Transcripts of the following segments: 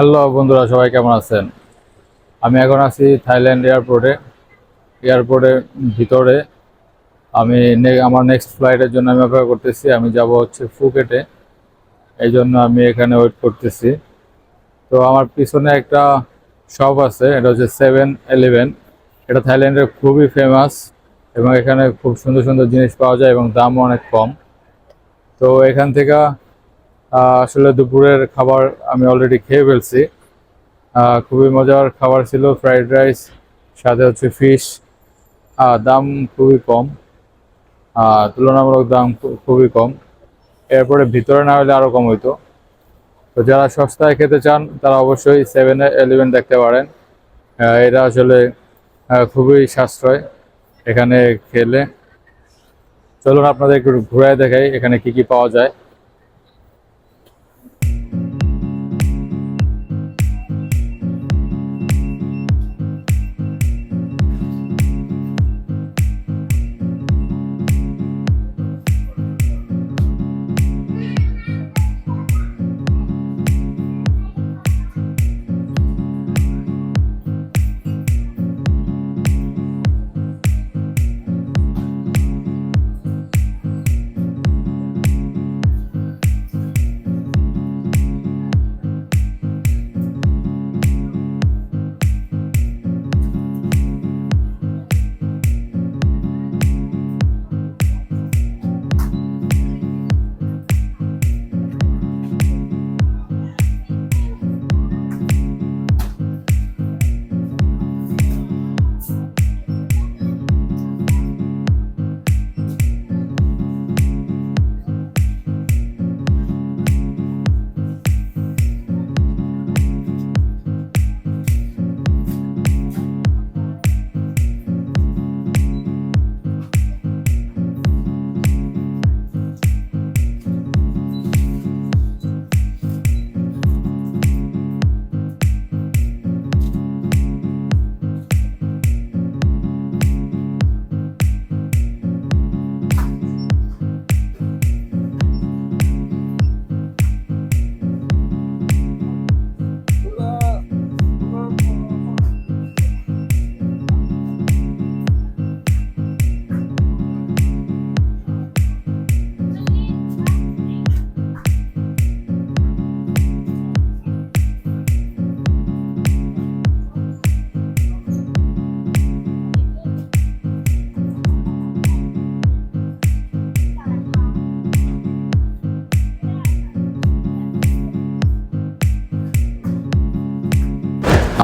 Hello বন্ধুরা, সবাই কেমন আছেন? আমি এখন আছি থাইল্যান্ড এয়ারপোর্টে। এয়ারপোর্টের ভিতরে আমি আমার নেক্সট ফ্লাইটের জন্য আমি অপেক্ষা করতেছি। আমি যাব হচ্ছে ফুকেটে। এই জন্য আমি এখানে ওয়েট করতেছি। তো আমার পিছনে একটা শপ আছে, এটা হচ্ছে সেভেন এলেভেন এটা থাইল্যান্ডের খুবই ফেমাস এবং এখানে খুব সুন্দর সুন্দর জিনিস পাওয়া যায় এবং দামও অনেক কম। তো এখান থেকে আসলে দুপুরের খাবার আমি অলরেডি খেয়ে ফেলছি। খুবই মজার খাবার ছিল ফ্রাইড রাইস সাথে হচ্ছে ফিশ দাম খুবই কম। তুলনামূলক দাম খুবই কম। এরপরে ভিতরে না হলে আরও কম হইতো। তো যারা সস্তায় খেতে চান, তারা অবশ্যই সেভেন ইলেভেন দেখতে পারেন। এটা আসলে খুবই সাশ্রয় এখানে খেলে। চলুন আপনাদের একটু ঘুরায় দেখাই এখানে কি কি পাওয়া যায়।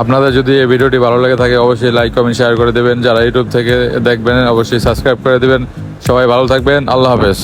আপনাদের যদি এই ভিডিওটি ভালো লেগে থাকে, অবশ্যই লাইক কমেন্ট শেয়ার করে দেবেন। যারা ইউটিউব থেকে দেখবেন, অবশ্যই সাবস্ক্রাইব করে দেবেন। সবাই ভালো থাকবেন। আল্লাহ হাফেজ।